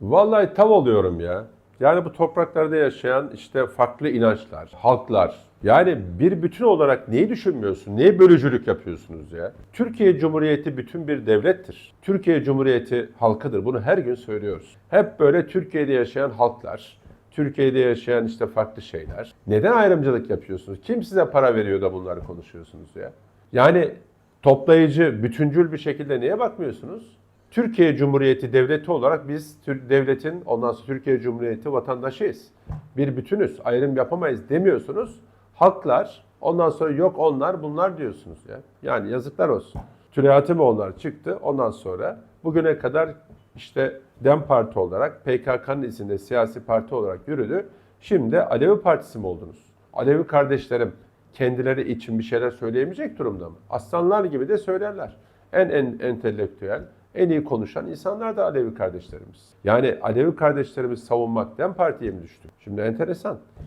Vallahi tav oluyorum ya. Yani bu topraklarda yaşayan işte farklı inançlar, halklar. Yani bir bütün olarak neyi düşünmüyorsun? Niye bölücülük yapıyorsunuz ya? Türkiye Cumhuriyeti bütün bir devlettir. Türkiye Cumhuriyeti halkıdır. Bunu her gün söylüyoruz. Hep böyle Türkiye'de yaşayan halklar, Türkiye'de yaşayan işte farklı şeyler. Neden ayrımcılık yapıyorsunuz? Kim size para veriyor da bunları konuşuyorsunuz ya? Yani toplayıcı, bütüncül bir şekilde niye bakmıyorsunuz? Türkiye Cumhuriyeti devleti olarak biz devletin ondan sonra Türkiye Cumhuriyeti vatandaşıyız. Bir bütünüz, ayrım yapamayız demiyorsunuz. Halklar ondan sonra yok onlar bunlar diyorsunuz ya. Yani yazıklar olsun. Tülahati mi onlar çıktı ondan sonra bugüne kadar işte DEM Parti olarak PKK'nın izinde siyasi parti olarak yürüdü. Şimdi Alevi Partisi mi oldunuz? Alevi kardeşlerim kendileri için bir şeyler söyleyemeyecek durumda mı? Aslanlar gibi de söylerler. En en entelektüel, en iyi konuşan insanlar da Alevi kardeşlerimiz. Yani Alevi kardeşlerimizi savunmak DEM Parti'ye mi düştü? Şimdi enteresan.